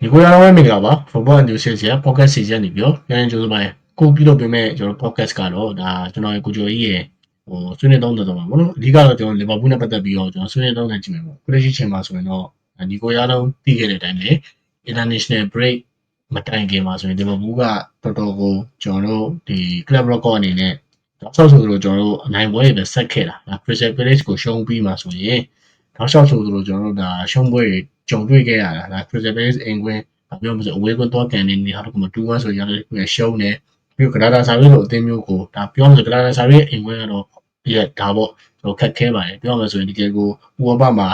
ဒီကိုရအောင်မင်္ဂလာပါ Football News ရဲ့ podcast season နေပြီးတော့ပြန်ကြိုးစားပါတယ်ကိုပြီးတော့ပြင်မဲ့ကျွန်တော် podcast ကတော့ဒါကျွန်တော်ရဲ့ကိုကျော်ကြီးရဲ့ဟိုဆွေးနွေးသုံးသပ်တော့မှာပေါ့နော်အဓိကတော့ကျွန်တော်လီဗာပူးနဲ့ပတ်သက်ပြီးတော့ကျွန်တော်ဆွေးနွေးသုံးသပ်ကြည့်မယ်ပေါ့ခုတည်းရှိချိန်မှာဆိုရင်တော့ဒီကိုရအောင်သိခဲ့တဲ့အတိုင်းပဲ international break မတိုင်ခင်မှာဆိုရင်လီဗာပူးကတော်တော်ကိုကျွန်တော်တို့ဒီ club record အနေနဲ့တော့ဆောက်ဆိုလို့ကျွန်တော်တို့အနိုင်ပွဲတွေပဲဆက်ခဲ့တာဒါ Crystal Palace ကိုရှုံးပြီးမှဆိုရင် တော့ဆောက်ဆိုလို့ကျွန်တော်တို့ဒါရှုံးပွဲတွေကြုံတွေ့ခဲ့ရတာဒါ Crystal Palace အင်ကွင်းပြောမှဆိုအဝေးကွန်းတော့ကန်နေနေဟာတော့မှ2-1ဆိုရတဲ့ခုရှုံးနေပြီးတော့ကနာဒါဆာရီလိုအသင်းမျိုးကိုဒါပြောမှဆိုကနာဒါဆာရီရဲ့အင်ကွင်းကတော့ပြည့်ဒါပေါ့ကျွန်တော်ခက်ခဲပါတယ်ပြောမှဆိုရင်ဒီကေကိုဥပမာမှာ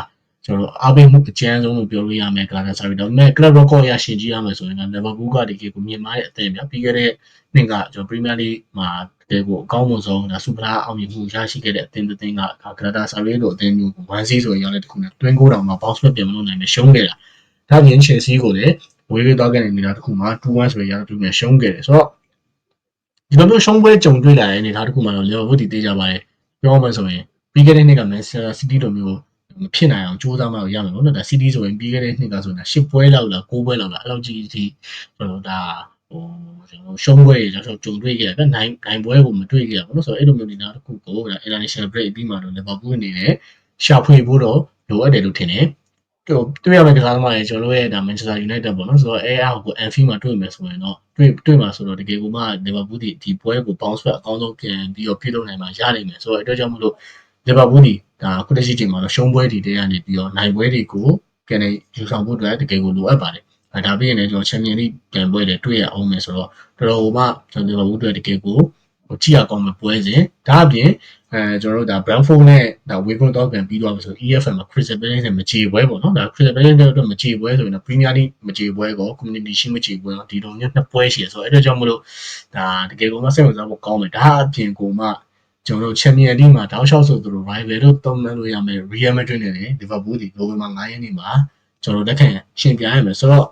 ကျွန်တော်အားပေးမှုအကျန်းဆုံးလို့ပြောလို့ရမယ်ကနာဒါဆာရီတော့မဲ့ club record ရရှင်ကြည့်ရမယ်ဆိုရင်လီဗာပူးကဒီကေကိုမြင်မာတဲ့အသင်းပြပြီးခဲ့တဲ့နှစ်ကကျွန်တော် Premier League မှာ တကယ်ကိုအကောင်းဆုံးဒါစူပရာအောင်မြင်မှုရရှိခဲ့တဲ့အသင်းတစ်သင်းကကနာဒါဆာရီလိုအသင်းမျိုးကို1 C ဆိုရင်ရောက်တဲ့တခုနဲ့တွင်းကိုတောင်မှာ bounce back ပြန်မလုပ်နိုင်ပဲရှုံးခဲ့တာဒါပြင် Chelsea ကိုလည်းဝေးဝေးသွားခဲ့တဲ့နေရာတစ်ခုမှာ2-1ဆိုရတဲ့တူနဲ့ရှုံးခဲ့တယ်ဆိုတော့ဒီလိုမျိုးရှုံးပွဲကြုံတွေ့လာတဲ့အနေအထားတစ်ခုမှာတော့လီဗာပူးတည်သေးကြပါတယ်ပြောမှဆိုရင်ပြီးခဲ့တဲ့နှစ်က Manchester City လိုမျိုးမဖြစ်နိုင်အောင်ကြိုးစားမှရမယ်လို့နော်ဒါ City ဆိုရင်ပြီးခဲ့တဲ့နှစ်ကဆိုရင်10ပွဲလောက်လား9ပွဲလောက်လားအဲ့လောက်ကြီးအထိကျွန်တော်ဒါ ဟိုကျွန်တော်ရှုံးပွဲကျွန်တော်ကြုံတွေ့ခဲ့တယ်နိုင်နိုင်ပွဲကိုမတွေ့ခဲ့ရဘူးနော်ဆိုတော့အဲ့လိုမျိုးနေသားတစ်ခုကိုဒါ international break ပြီးမှတော့လီဗာပူးအနေနဲ့ရှာဖွေဖို့တော့လိုအပ်တယ်လို့ထင်တယ်ဟိုတွေ့ရမယ့်ကစားသမားတွေကျွန်တော်တို့ရဲ့ဒါ Manchester United ပေါ့နော်ဆိုတော့အဲအားကို Anfield မှာတွေ့မယ်ဆိုရင်တော့တွေ့တွေ့မှာဆိုတော့တကယ်ကိုမှ Liverpool ဒီဒီပွဲကို bounce back အကောင်းဆုံးပြန်ပြီးတော့ပြုလုပ်နိုင်မှာရနိုင်မယ်ဆိုတော့အတွက်ကြောင့်မလို့ Liverpool ဒီဒါခုတရှိချိန်မှာတော့ရှုံးပွဲတွေတဲကနေပြီးတော့နိုင်ပွဲတွေကိုပြန်နေယူဆောင်ဖို့အတွက်တကယ်ကိုလိုအပ်ပါတယ် အဲဒါပြီးရင်လည်းကျွန်တော် Champions League ပြန်ပွဲတွေတွေ့ရအောင်မယ်ဆိုတော့တော်တော်မှကျွန်တော် Liverpool အတွက်တကယ်ကိုဟိုကြည့်ရကောင်းမဲ့ပွဲစဉ်ဒါအပြင်အဲကျွန်တော်တို့ဒါ Brentford နဲ့ဒါ Wigan တော့ပြန်ပြီးသွားပြီဆို EFL မှာ Crystal Palace နဲ့မကြေပွဲပေါ့နော်ဒါ Crystal Palace နဲ့တော့မကြေပွဲဆိုရင်တော့ Premier League မကြေပွဲကော Community Shield မကြေပွဲကောဒီလိုမျိုးနှစ်ပွဲရှိရဆိုတော့အဲ့ဒါကြောင့်မလို့ဒါတကယ်ကိုမှစိတ်ဝင်စားဖို့ကောင်းမယ်ဒါအပြင်ကိုမှကျွန်တော်တို့ Champions League မှာတောက်လျှောက်ဆိုသူတို့ rival တို့သုံးမှလို့ရမယ် Real Madrid နဲ့ Liverpool ဒီ Global မှာ9ရက်နေ့မှာကျွန်တော်တို့လက်ခံရှင်ပြိုင်ရမယ်ဆိုတော့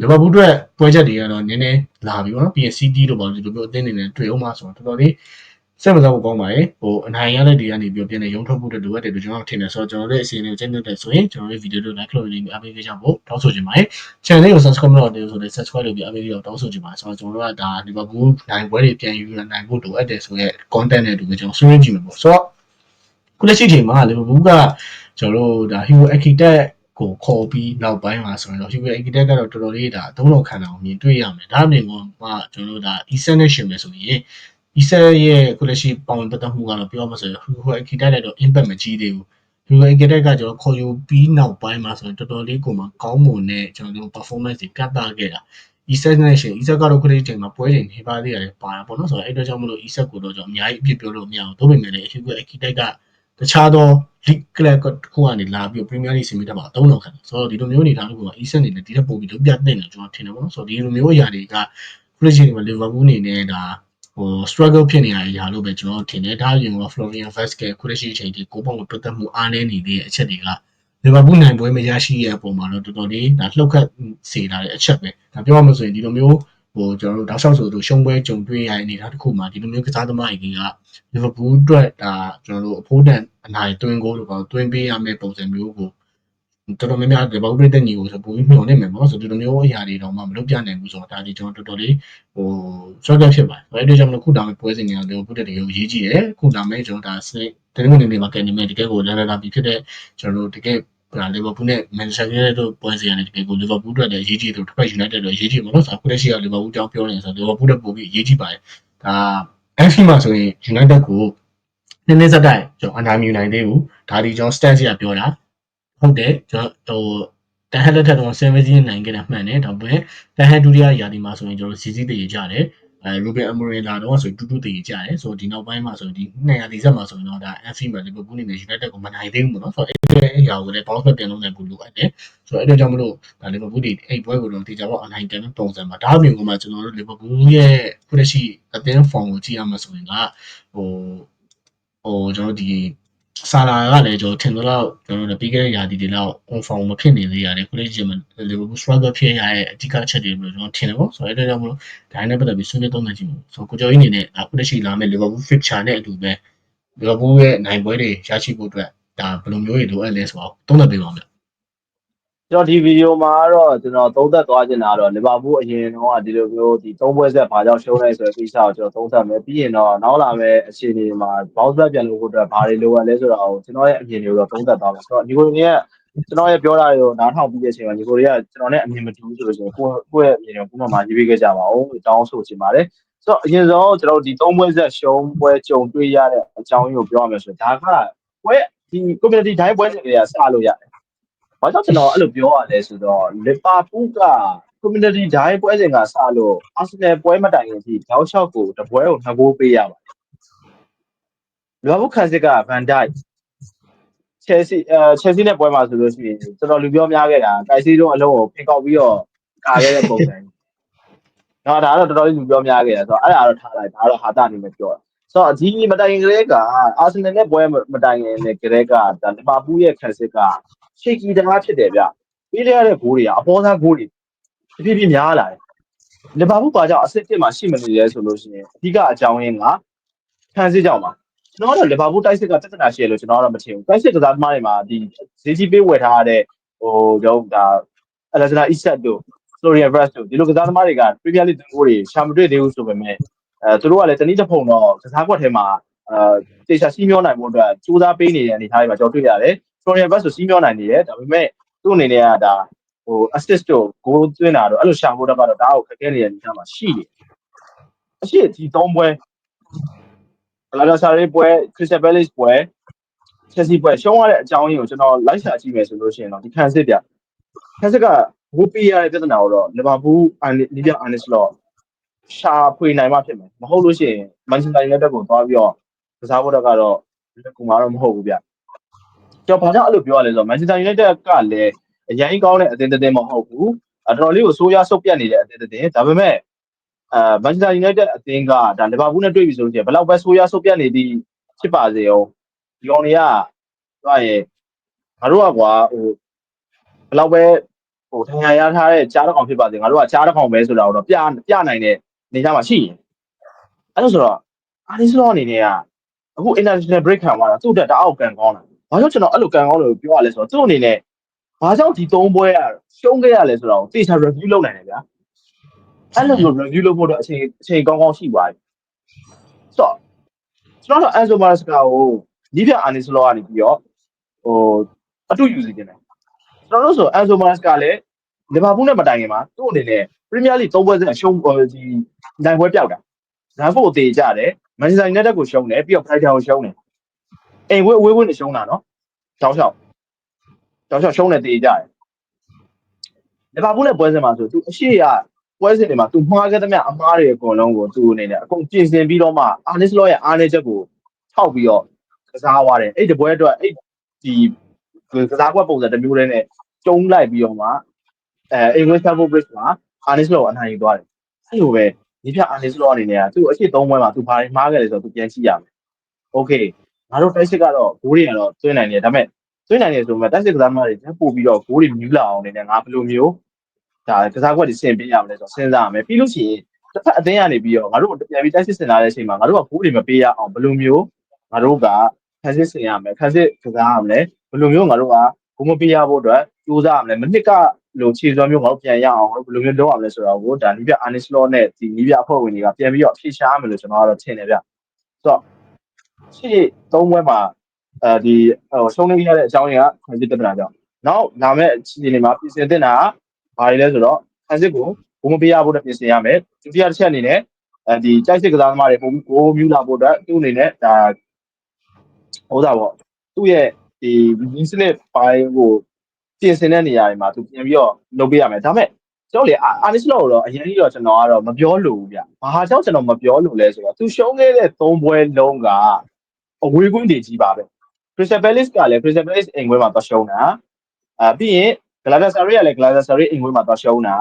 လီဗာပူးအတွက်ပွဲချက်တွေကတော့နည်းနည်းလာပြီပေါ့နော်ပြီးရင် CD တို့ပေါ့ဒီလိုမျိုးအသင်းတွေနဲ့တွေ့အောင်မှဆိုတော့တော်တော်လေးစိတ်ဝင်စားဖို့ကောင်းပါတယ်ဟိုအနိုင်ရတဲ့တွေကနေပြီးပြန်နေရုံထုတ်ဖို့အတွက်လိုအပ်တယ်လို့ကျွန်တော်ထင်တယ်ဆိုတော့ကျွန်တော်တို့အစီအစဉ်ကိုကျင်းပတဲ့ဆိုရင်ကျွန်တော်တို့ဗီဒီယိုတို့ like လုပ်နေပြီးအားပေးကြဖို့တောင်းဆိုချင်ပါတယ် channel လေးကို subscribe မလုပ်သေးဘူးဆိုတော့ subscribe လုပ်ပြီးအားပေးပြီးတော့တောင်းဆိုချင်ပါတယ်ဆိုတော့ကျွန်တော်တို့ကဒါ Liverpool နိုင်ပွဲတွေပြန်ယူနိုင်ဖို့လိုအပ်တယ်ဆိုရဲ content တွေတူပဲကျွန်တော်ဆွေးနွေးကြည့်မှာပေါ့ဆိုတော့ခုလက်ရှိချိန်မှာ Liverpool ကကျွန်တော်တို့ဒါ Hugo Architect ကိုခေါ်ပြီးနောက်ပိုင်းမှာဆိုရင်တော့ Hugo Architect ကတော့တော်တော်လေးဒါသုံးတော်ခံတာကိုမြင်တွေ့ရမယ်ဒါအပြင်ကကျွန်တော်တို့ဒါ Eason နဲ့ရှင်မယ်ဆိုရင် Eason ရဲ့ခုလက်ရှိပေါဝင်ပတ်သက်မှုကတော့ပြောမှဆိုရင် Hugo Architect လည်းတော့ impact မကြီးသေးဘူး Hugo Architect ကကျွန်တော်ခေါ်ယူပြီးနောက်ပိုင်းမှာဆိုရင်တော်တော်လေးကိုမှကောင်းမွန်တဲ့ကျွန်တော်တို့ performance တွေကတ်သားခဲ့တာ Isak နဲ့ရှင် Isak ကတော့ခုဒီချိန်မှာပွဲချိန်နေပါသေးတယ်ပါတာပေါ့နော်ဆိုတော့အဲ့တော့ကြောင့်မလို့ Isak ကိုတော့ကျွန်တော်အများကြီးအပြစ်ပြောလို့မရဘူးဒါပေမဲ့လည်း Hugo Architect က တခြားသော league club တစ်ခုကနေလာပြီး Premier League ဆင်မိတာမှာအသုံးတော်ခံတယ်ဆိုတော့ဒီလိုမျိုးအနေထားမျိုးက Isak အနေနဲ့ဒီထက်ပိုပြီးလုပ်ပြတဲ့တယ်ကျွန်တော်ထင်တယ်ပေါ့နော်ဆိုတော့ဒီလိုမျိုးအရာတွေကခုဒီချိန်မှာ Liverpool အနေနဲ့ဒါဟို struggle ဖြစ်နေရတဲ့အရာလို့ပဲကျွန်တော်ထင်တယ်ဒါအပြင်က Florian Vazquez ခုဒီချိန်ဒီကိုပုံကိုတွတ်တက်မှုအားနည်းနေတဲ့အချက်တွေကလီဗာပူးနိုင်ပွဲမရရှိရဲ့အပေါ်မှာတော့တော်တော်လေးဒါလှုပ်ခတ်စေလာတဲ့အချက်ပဲဒါပြောရမှဆိုရင်ဒီလိုမျိုး ဟိုကျွန်တော်တို့တောက်လျှောက်ဆိုသူရှုံးပွဲကြုံတွေ့ရတဲ့အနေအထားတစ်ခုမှာဒီလိုမျိုးကစားသမားတွေကလီဗာပူးအတွက်ဒါကျွန်တော်တို့အဖိုးတန်အနိုင်သွင်းကိုလို့ပေါ့သွင်းပေးရမယ့်ပုံစံမျိုးကိုတော်တော်များများလီဗာပူးပြည်တဲ့ညီကိုဆိုပိုပြီးမျှော်နေမယ်ပေါ့ဆိုဒီလိုမျိုးအရာတွေတော့မှမလုပ်ပြနိုင်ဘူးဆိုတော့ဒါဒီကျွန်တော်တော်တော်လေးဟို struggle ဖြစ်ပါတယ်။အဲဒီကြောင့်မလို့ခုတောင်ပွဲစဉ်တွေကလီဗာပူးတဲ့တကယ်ကိုရေးကြည့်တယ်။ခုတောင်မဲ့ကျွန်တော်ဒါစတနင်္ဂနွေနေ့မှာကနေမဲ့တကယ်ကိုလာလာလာပြီးဖြစ်တဲ့ကျွန်တော်တို့တကယ် ဒါလီဗာပူးနဲ့မန်ချက်စတာတို့ပွဲစီကနေတကယ်ကိုလီဗာပူးအတွက်လည်းအရေးကြီးတယ်တစ်ဖက်ယူနိုက်တက်တို့အရေးကြီးမှာလို့ဆိုတော့အခုလက်ရှိကလီဗာပူးကြောင်းပြောနေဆိုတော့လီဗာပူးတက်ပို့ပြီးအရေးကြီးပါတယ်ဒါအန်ဖီမှာဆိုရင်ယူနိုက်တက်ကိုနည်းနည်းစက်တိုက်ကျွန်တော်အနိုင်မြူနိုင်သေးဘူးဒါဒီကျွန်တော် stance ရပြောတာဟုတ်တယ်ကျွန်တော်ဟိုတန်ဟက်လက်ထက်တော့7စီးနိုင်ခဲ့တာမှန်တယ်ဒါပေမဲ့တန်ဟက်ဒုတိယရာသီမှာဆိုရင်ကျွန်တော်စီစီတည်ကြတယ် အဲရူဘင်အမိုရင်လာတော့ဆိုတူတူတည်ကြတယ်ဆိုတော့ဒီနောက်ပိုင်းမှာဆိုရင်ဒီ200ရာသီဆက်မှာဆိုရင်တော့ဒါအန်ဖီမှာလီဗာပူးနေနဲ့ယူနိုက်တက်ကိုမနိုင်သေးဘူးပေါ့နော်ဆိုတော့အဲ့ဒီအရာကိုလည်း bounce back ပြန်လုပ်နိုင်ဖို့လိုအပ်တယ်ဆိုတော့အဲ့ဒါကြောင့်မလို့ဒါလီဗာပူးဒီအဲ့ပွဲကိုတော့တေချာပေါ့အနိုင်ကန်တဲ့ပုံစံမှာဒါအပြင်ကမှကျွန်တော်တို့လီဗာပူးရဲ့ခုတရှိအသင်း form ကိုကြည့်ရမှာဆိုရင်ကဟိုဟိုကျွန်တော်ဒီ ဆာလာကလည်းကျွန်တော်ထင်တော့ကျွန်တော်တို့ပြီးခဲ့တဲ့ရာသီတွေလောက် on form မဖြစ်နေသေးရတယ်ခုလေးချင်းမှာလီဗာပူး struggle ဖြစ်ရတဲ့အဓိကအချက်တွေလို့ကျွန်တော်ထင်တယ်ပေါ့ဆိုတော့အဲ့ဒါကြောင့်မလို့ဒါနဲ့ပတ်သက်ပြီးဆွေးနွေးသုံးသပ်ကြည့်လို့ဆိုတော့ကိုကျော်ကြီးအနေနဲ့အခုတရှိလာမယ့်လီဗာပူး fixture နဲ့အတူပဲလီဗာပူးရဲ့နိုင်ပွဲတွေရရှိဖို့အတွက်ဒါဘယ်လိုမျိုးတွေလိုအပ်လဲဆိုတော့သုံးသပ်ပေးပါဦး ကျွန်တော်ဒီဗီဒီယိုမှာတော့ကျွန်တော်သုံးသပ်သွားချင်တာတော့လီဗာပူးအရင်တော့ဒီလိုမျိုးဒီသုံးပွဲဆက်ဘာကြောင့်ရှုံးလဲဆိုတဲ့ကိစ္စကိုကျွန်တော်သုံးသပ်မယ်ပြီးရင်တော့နောက်လာမယ့်အခြေအနေမှာ bounce back ပြန်လို့ဖို့အတွက်ဘာတွေလိုအပ်လဲဆိုတာကိုကျွန်တော်ရဲ့အမြင်တွေကိုတော့သုံးသပ်သွားမယ်ဆိုတော့ဒီကိုတွေကကျွန်တော်ရဲ့ပြောတာတွေကိုနားထောင်ပြီးတဲ့အချိန်မှာဒီကိုတွေကကျွန်တော်နဲ့အမြင်မတူဘူးဆိုလို့ရှိရင်ကိုယ့်ကိုယ့်ရဲ့အမြင်တွေကိုပုံမှန်မှာရေးပေးခဲ့ကြပါဦးတောင်းဆိုချင်ပါတယ်ဆိုတော့အရင်ဆုံးကျွန်တော်ဒီသုံးပွဲဆက်ရှုံးပွဲကြုံတွေ့ရတဲ့အကြောင်းရင်းကိုပြောရမယ်ဆိုတော့ဒါကပွဲဒီ community တိုင်းပွဲစဉ်တွေကစလို့ရတယ်။ ဘာကြောင့်ကျွန်တော်အဲ့လိုပြောရလဲဆိုတော့လီဗာပူးက community ဒိုင်းပွဲစဉ်ကစလို့ Arsenal ပွဲမတိုင်ခင်အထိတောက်လျှောက်ကိုတပွဲကိုနှစ်ဂိုးပေးရပါတယ်။လီဗာပူးခန်းစစ်က Van Dijk Chelsea အဲ Chelsea နဲ့ပွဲမှာဆိုလို့ရှိရင်ကျွန်တော်လူပြောများခဲ့တာတိုက်စီတော့အလုံးကိုဖိကောက်ပြီးတော့ကာခဲ့တဲ့ပုံစံ။နော်ဒါကတော့တော်တော်လေးလူပြောများခဲ့တာဆိုတော့အဲ့ဒါတော့ထားလိုက်ဒါကတော့ဟာတာအနေနဲ့ပြောတာ။ဆိုတော့ဒီမတိုင်ခင်ကလေးက Arsenal နဲ့ပွဲမတိုင်ခင်နဲ့ကလေးကဒါလီဗာပူးရဲ့ခန်းစစ်က ရှေကီတကားဖြစ်တယ်ဗျပေးရတဲ့ဂိုးတွေကအပေါ်သားဂိုးတွေတဖြည်းဖြည်းများလာတယ်လီဗာပူးပါကြောင့်အဆင့်1မှာရှိမနေလဲဆိုလို့ရှိရင်အဓိကအကြောင်းရင်းကခံစစ်ကြောင့်ပါကျွန်တော်ကတော့လီဗာပူးတိုက်စစ်ကတက်တနာရှိရလို့ကျွန်တော်ကတော့မထင်ဘူးတိုက်စစ်ကစားသမားတွေမှာဒီဈေးကြီးပေးဝယ်ထားတဲ့ဟိုတော့ဒါအလက်ဇနာအီဆက်တို့ဖလိုရီယန်ဘရက်စ်တို့ဒီလိုကစားသမားတွေကပရီးမီးယားလိဂ်ဂိုးတွေရှာမတွေ့သေးဘူးဆိုပေမဲ့အဲသူတို့ကလည်းတနည်းတစ်ဖုံတော့ကစားကွက်ထဲမှာအဲတေချာစီးမျောနိုင်ဖို့အတွက်စူးစမ်းပေးနေတဲ့အနေအထားတွေမှာကျွန်တော်တွေ့ရတယ် ဖလိုရီယန်ဘရက်စ်ဆိုစီးမျောနိုင်နေတယ်ဒါပေမဲ့သူ့အနေနဲ့ကဒါဟို assist တို့ goal သွင်းတာတော့အဲ့လိုရှာဖို့တော့ကတော့ဒါကိုခက်ခဲနေတဲ့အနေအထားမှာရှိတယ်အရှိဒီ၃ပွဲဘလာဒါဆာရေးပွဲ Crystal Palace ပွဲ Chelsea ပွဲရှုံးရတဲ့အကြောင်းရင်းကိုကျွန်တော်လိုက်ရှာကြည့်မယ်ဆိုလို့ရှိရင်တော့ဒီခံစစ်ပြခံစစ်ကဝူပီရတဲ့ပြဿနာကိုတော့လီဗာပူးအန်လီဗီယာအန်နစ်လော့ရှာဖွေနိုင်မှဖြစ်မယ်မဟုတ်လို့ရှိရင်မန်ချက်စတာယူနိုက်တက်ကိုသွားပြီးတော့ကစားဖို့တော့ကတော့လက်ကူမှာတော့မဟုတ်ဘူးဗျ ကျွန်တော်ဘာကြောင့်အဲ့လိုပြောရလဲဆိုတော့ Manchester United ကလည်းအရင်ကောင်းတဲ့အသင်းတစ်သင်းမဟုတ်ဘူးအတော်လေးကိုဆိုးရဆုပ်ပြတ်နေတဲ့အသင်းတစ်သင်းဒါပေမဲ့အဲ Manchester United အသင်းကဒါလီဗာပူးနဲ့တွေ့ပြီဆိုလို့ရှိရင်ဘယ်လောက်ပဲဆိုးရဆုပ်ပြတ်နေသည်ဖြစ်ပါစေအောင်ဒီကောင်တွေကသွားရင်ငါတို့ကကွာဟိုဘယ်လောက်ပဲဟိုထင်ရရထားတဲ့ကြားတစ်ကောင်ဖြစ်ပါစေငါတို့ကကြားတစ်ကောင်ပဲဆိုတာတော့ပြပြနိုင်တဲ့နေရာမှာရှိရင်အဲ့လိုဆိုတော့အာဒီစလောအနေနဲ့ကအခု international break ခံသွားတာသူ့တက်တအောက်ကန်ကောင်းတာ ဘာလို့ကျွန်တော်အဲ့လိုကန်ကောင်းလို့ပြောရလဲဆိုတော့သူ့အနေနဲ့ဘာကြောင့်ဒီသုံးပွဲကရှုံးခဲ့ရလဲဆိုတော့တေချာ review လုပ်နိုင်တယ်ဗျာအဲ့လိုမျိုး review လုပ်ဖို့တော့အချိန်အချိန်ကောင်းကောင်းရှိသွားပြီဆိုတော့ကျွန်တော်တို့ Enzo Maresca ကိုနီးပြအာနီစလောကနေပြီးတော့ဟိုအတူယူစီနေတယ်ကျွန်တော်တို့ဆို Enzo Maresca လည်းလီဗာပူးနဲ့မတိုင်ခင်မှာသူ့အနေနဲ့ Premier League သုံးပွဲစရှုံးဒီနိုင်ပွဲပြောက်တာနိုင်ဖို့တေကြတယ် Manchester United ကိုရှုံးတယ်ပြီးတော့ Brighton ကိုရှုံးတယ် အိမ်ဝဲအဝဲဝဲနဲ့ရှုံးတာနော်တောက်လျှောက်တောက်လျှောက်ရှုံးနေတေးကြတယ်လီဗာပူးနဲ့ပွဲစဉ်မှာဆိုသူအရှိရပွဲစဉ်တွေမှာသူမှားခဲ့သမျှအမှားတွေအကုန်လုံးကိုသူအနေနဲ့အကုန်ပြင်ဆင်ပြီးတော့မှအာနစ်စလော့ရဲ့အားနည်းချက်ကိုထောက်ပြီးတော့ကစားသွားတယ်အဲ့ဒီပွဲအတွက်အဲ့ဒီကစားကွက်ပုံစံတစ်မျိုးတည်းနဲ့ကျုံလိုက်ပြီးတော့မှအဲ English Football Bridge မှာအာနစ်စလော့အနိုင်ယူသွားတယ်အဲ့လိုပဲဒီပြအာနစ်စလော့အနေနဲ့ကသူ့အရှိသုံးပွဲမှာသူဘာတွေမှားခဲ့လဲဆိုတော့သူပြန်ကြည့်ရမယ် Okay ငါတို့တိုက်စစ်ကတော့ဂိုးတွေကတော့သွင်းနိုင်တယ်ဒါပေမဲ့သွင်းနိုင်တယ်ဆိုမှတိုက်စစ်ကစားသမားတွေတက်ပို့ပြီးတော့ဂိုးတွေမြူးလာအောင်နေတယ်ငါဘယ်လိုမျိုးဒါကစားကွက်တွေဆင်ပေးရမလဲဆိုတော့စဉ်းစားရမယ်ပြီးလို့ရှိရင်တစ်ဖက်အသင်းကနေပြီးတော့ငါတို့ပြန်ပြီးတိုက်စစ်ဆင်လာတဲ့အချိန်မှာငါတို့ကဂိုးတွေမပေးရအောင်ဘယ်လိုမျိုးငါတို့ကခန်းစစ်ဆင်ရမယ်ခန်းစစ်ကစားရမယ်ဘယ်လိုမျိုးငါတို့ကဂိုးမပေးရဖို့အတွက်ကြိုးစားရမယ်မနစ်ကလိုခြေစွမ်းမျိုးငါတို့ပြန်ရအောင်ဘယ်လိုမျိုးလုပ်ရမလဲဆိုတော့ကိုဒါနီးပြအာနစ်လောနဲ့ဒီနီးပြအဖွဲ့ဝင်တွေကပြန်ပြီးတော့အဖြေရှာရမယ်လို့ကျွန်တော်ကတော့ထင်တယ်ဗျဆိုတော့ ရှေ့သုံးပွဲမှာအဲဒီဟိုရှုံးနေရတဲ့အကြောင်းရင်းကခန်းစစ်ပြဿနာကြောင့်နောက်လာမယ့်အခြေအနေမှာပြင်ဆင်တင်တာကဘာတွေလဲဆိုတော့ခန်းစစ်ကိုဘုံမပေးရဖို့အတွက်ပြင်ဆင်ရမယ်ဒုတိယတစ်ချက်အနေနဲ့အဲဒီတိုက်စစ်ကစားသမားတွေပုံကိုမြူလာဖို့အတွက်သူ့အနေနဲ့ဒါဟိုးတာပေါ့သူ့ရဲ့ဒီဒီစနစ်ပိုင်းကိုပြင်ဆင်တဲ့နေရာတွေမှာသူပြန်ပြီးတော့လုပ်ပေးရမယ်ဒါပေမဲ့ကျွန်တော်လေအာနစ်လောတော့အရင်ကြီးတော့ကျွန်တော်ကတော့မပြောလို့ဘူးဗျဘာကြောင့်ကျွန်တော်မပြောလို့လဲဆိုတော့သူရှုံးခဲ့တဲ့၃ပွဲလုံးက အဝေးကွင်းတွေကြီးပါပဲ Crystal Palace ကလည်း Crystal Palace အိမ်ကွင်းမှာသွားရှုံးတာအဲပြီးရင် Galatasaray ကလည်း Galatasaray အိမ်ကွင်းမှာသွားရှုံးတာ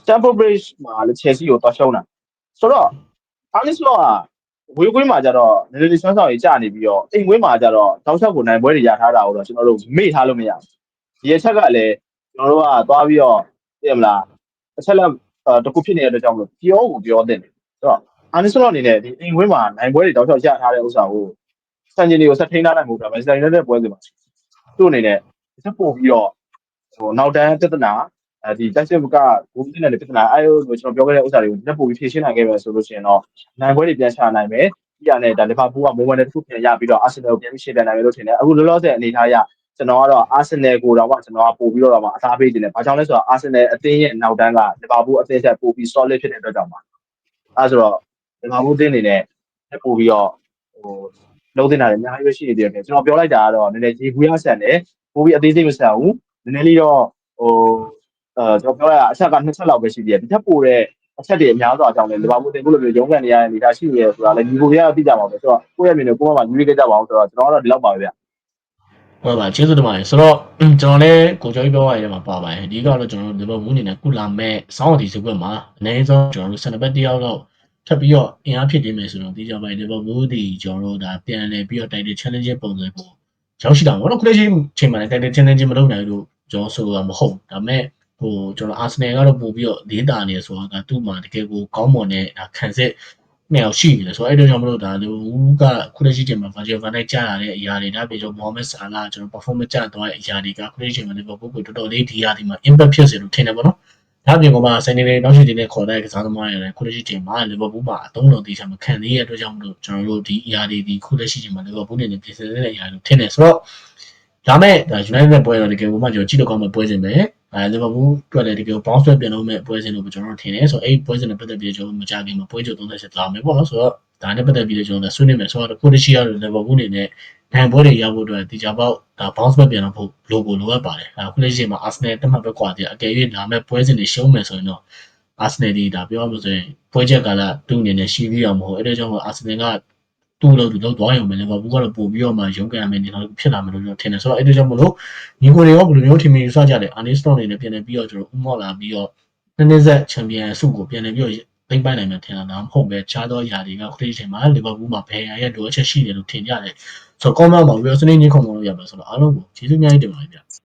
Stamford Bridge မှာလည်း Chelsea ကိုသွားရှုံးတာဆိုတော့ Arne Slot ကဝေးကွင်းမှာကြတော့နည်းနည်းလေးဆွမ်းဆောင်ရေးကြာနေပြီးတော့အိမ်ကွင်းမှာကြတော့တောက်လျှောက်ကိုနိုင်ပွဲတွေရထားတာကိုတော့ကျွန်တော်တို့မေ့ထားလို့မရဘူးဒီအချက်ကလည်းကျွန်တော်တို့ကသွားပြီးတော့သိရမလားအချက်လက်တခုဖြစ်နေတဲ့အတွက်ကြောင့်မလို့ပြောကိုပြောတဲ့တယ်ဆိုတော့ Arne Slot အနေနဲ့ဒီအိမ်ကွင်းမှာနိုင်ပွဲတွေတောက်လျှောက်ရထားတဲ့ဥစ္စာကိုစံချိန်တွေကိုဆက်ထိန်းထားနိုင်မှုကမန်ချက်စတာယူနိုက်တက်ပွဲစဉ်မှာသူ့အနေနဲ့စပို့ပြီးတော့ဟိုနောက်တန်းပြဿနာအဲဒီတက်စစ်ကဂိုးတင်တဲ့ပြဿနာအဲလိုကျွန်တော်ပြောခဲ့တဲ့ဥစ္စာတွေကိုလက်ပို့ပြီးဖြည့်ရှင်းနိုင်ခဲ့မယ်ဆိုလို့ရှိရင်တော့နိုင်ပွဲတွေပြန်ချနိုင်မယ်ဒီကနေဒါလီဗာပူးကမိုးမန်တစ်ခုပြန်ရပြီးတော့အာဆင်နယ်ကိုပြန်ပြီးရှင်းပြနိုင်မယ်လို့ထင်တယ်အခုလောလောဆယ်အနေထားအရကျွန်တော်ကတော့အာဆင်နယ်ကိုတော့မှကျွန်တော်ကပို့ပြီးတော့မှအသားပေးနေတယ်ဘာကြောင့်လဲဆိုတော့အာဆင်နယ်အသင်းရဲ့နောက်တန်းကလီဗာပူးအသင်းချက်ပို့ပြီး solid ဖြစ်တဲ့အတွက်ကြောင့်ပါအဲဆိုတော့ လီဗာပူးအသင်းအနေနဲ့ပို့ပြီးတော့ဟိုလုံးတင်တာလည်းအများကြီးပဲရှိနေသေးတယ်ကျွန်တော်ပြောလိုက်တာကတော့နည်းနည်းရေဘူးရဆန်တယ်ပို့ပြီးအသေးစိတ်မဆန်ဘူးနည်းနည်းလေးတော့ဟိုအဲကျွန်တော်ပြောရအချက်ကနှစ်ချက်လောက်ပဲရှိသေးတယ်ဒီထက်ပိုတဲ့အချက်တွေအများစွာကြောင့်လည်းလီဗာပူးတင်ဖို့လိုမျိုးရုံးကန်နေရတဲ့အနေအထားရှိနေရဆိုတာလည်းဒီကိုရသိကြပါမယ်ဆိုတော့ကိုယ့်ရဲ့မြင်နဲ့ကိုယ့်ဘက်မှာယူရခဲ့ကြပါအောင်ဆိုတော့ကျွန်တော်ကတော့ဒီလောက်ပါပဲဗျဟုတ်ပါကျေးဇူးတင်ပါတယ်ဆိုတော့ကျွန်တော်လည်းကိုကျော်ကြီးပြောရရင်မှာပါပါတယ်အဓိကတော့ကျွန်တော်တို့လီဗာပူးအနေနဲ့ကုလာမဲ့စောင်းအတီစကွက်မှာအနည်းဆုံးကျွန်တော်တို့ဆန်နဘက်တယောက်တော့ ထပ်ပြီးတော့အင်အားဖြစ်နေမယ်ဆိုတော့ဒီကြောင့်ပဲလီဗာပူးဒီကျွန်တော်တို့ဒါပြန်လဲပြီးတော့တိုက်တဲ့ challenge ပုံစံကိုရောက်ရှိတာပေါ့နော်ခလက်ချင်းချိန်မှာလည်းတိုက်တဲ့ challenge မလုပ်နိုင်လို့ကျွန်တော်ဆိုတာမဟုတ်ဒါပေမဲ့ဟိုကျွန်တော်အာဆင်နယ်ကတော့ပို့ပြီးတော့ဒေတာနေဆိုတာကသူ့မှာတကယ်ကိုကောင်းမွန်တဲ့ခံစစ်နှစ်ယောက်ရှိနေတယ်ဆိုတော့အဲ့လိုကြောင့်မလို့ဒါလူကခုလက်ရှိချိန်မှာ Virgil van Dijk ကြာလာတဲ့အရာတွေဒါပြေကျွန်တော် Mohamed Salah ကျွန်တော် performance ကျသွားတဲ့အရာတွေကခုလက်ရှိချိန်မှာ Liverpool ကိုတော်တော်လေးဒီရာဒီမှာ impact ဖြစ်စေလို့ထင်တယ်ပေါ့နော်။ ဒါပြင်ကမှစနေနေ့နောက်ရှိတဲ့ခေါ်တဲ့ကစားသမားတွေလည်းခုလက်ရှိချိန်မှာ Liverpool မှာအသုံးတော်သေးချာမခံသေးတဲ့အတွက်ကြောင့်မလို့ကျွန်တော်တို့ဒီအရာတွေဒီခုလက်ရှိချိန်မှာ Liverpool နေနဲ့ပြင်ဆင်နေတဲ့အရာတွေထင်တယ်ဆိုတော့ဒါမဲ့ဒါ United ပွဲတော့တကယ်ကိုမှကျွန်တော်ကြည့်တော့ကောင်းမှပွဲစဉ်ပဲအဲ Liverpool အတွက်လည်းတကယ် bounce back ပြန်လုပ်မဲ့ပွဲစဉ်လို့ကျွန်တော်တို့ထင်တယ်ဆိုတော့အဲ့ပွဲစဉ်နဲ့ပတ်သက်ပြီးကျွန်တော်မကြခင်မှာပွဲချုပ်30လာမယ်ပေါ့နော်ဆိုတော့ဒါနဲ့ပတ်သက်ပြီးကျွန်တော်ဆွေးနွေးမယ်ဆိုတော့ခုတရှိရတဲ့ Liverpool အနေနဲ့ နိုင်ပွဲတွေရဖို့အတွက်ဒီကြပေါက်ဒါ bounce back ပြန်တော့ဖို့လိုကိုလိုအပ်ပါတယ်အခုလက်ရှိမှာ Arsenal တက်မှတ်ပဲကွာတယ်အကယ်၍လာမဲ့ပွဲစဉ်တွေရှုံးမယ်ဆိုရင်တော့ Arsenal ဒီဒါပြောရမလို့ဆိုရင်ပွဲချက်ကလာသူ့အနေနဲ့ရှိပြီးအောင်မဟုတ်အဲ့ဒါကြောင့် Arsenal ကတူလို့သူလောက်သွားရုံပဲလေဘာဘူးကတော့ပို့ပြီးတော့မှရုန်းကန်ရမယ်နေတော့ဖြစ်လာမယ်လို့ကျွန်တော်ထင်တယ်ဆိုတော့အဲ့ဒါကြောင့်မလို့ညီကိုတွေရောဘယ်လိုမျိုးထင်မြင်ယူဆကြလဲ Arsenal အနေနဲ့ပြန်နေပြီးတော့ကျွန်တော်ဥမော့လာပြီးတော့နှစ်နှစ်ဆက်ချန်ပီယံဆုကိုပြန်နေပြီးတော့ သိမ့်ပိုင်နိုင်မယ်ထင်တာဒါမှမဟုတ်ပဲခြားသောຢာတွေကခုဒီချိန်မှာလီဗာပူးမှာဘယ်ရရဲ့လိုအပ်ချက်ရှိတယ်လို့ထင်ကြတယ်ဆိုတော့ comment မှာပြီးတော့စနေညခုံလို့ရပါဆိုတော့အားလုံးကိုကျေးဇူးအများကြီးတင်ပါတယ်ဗျ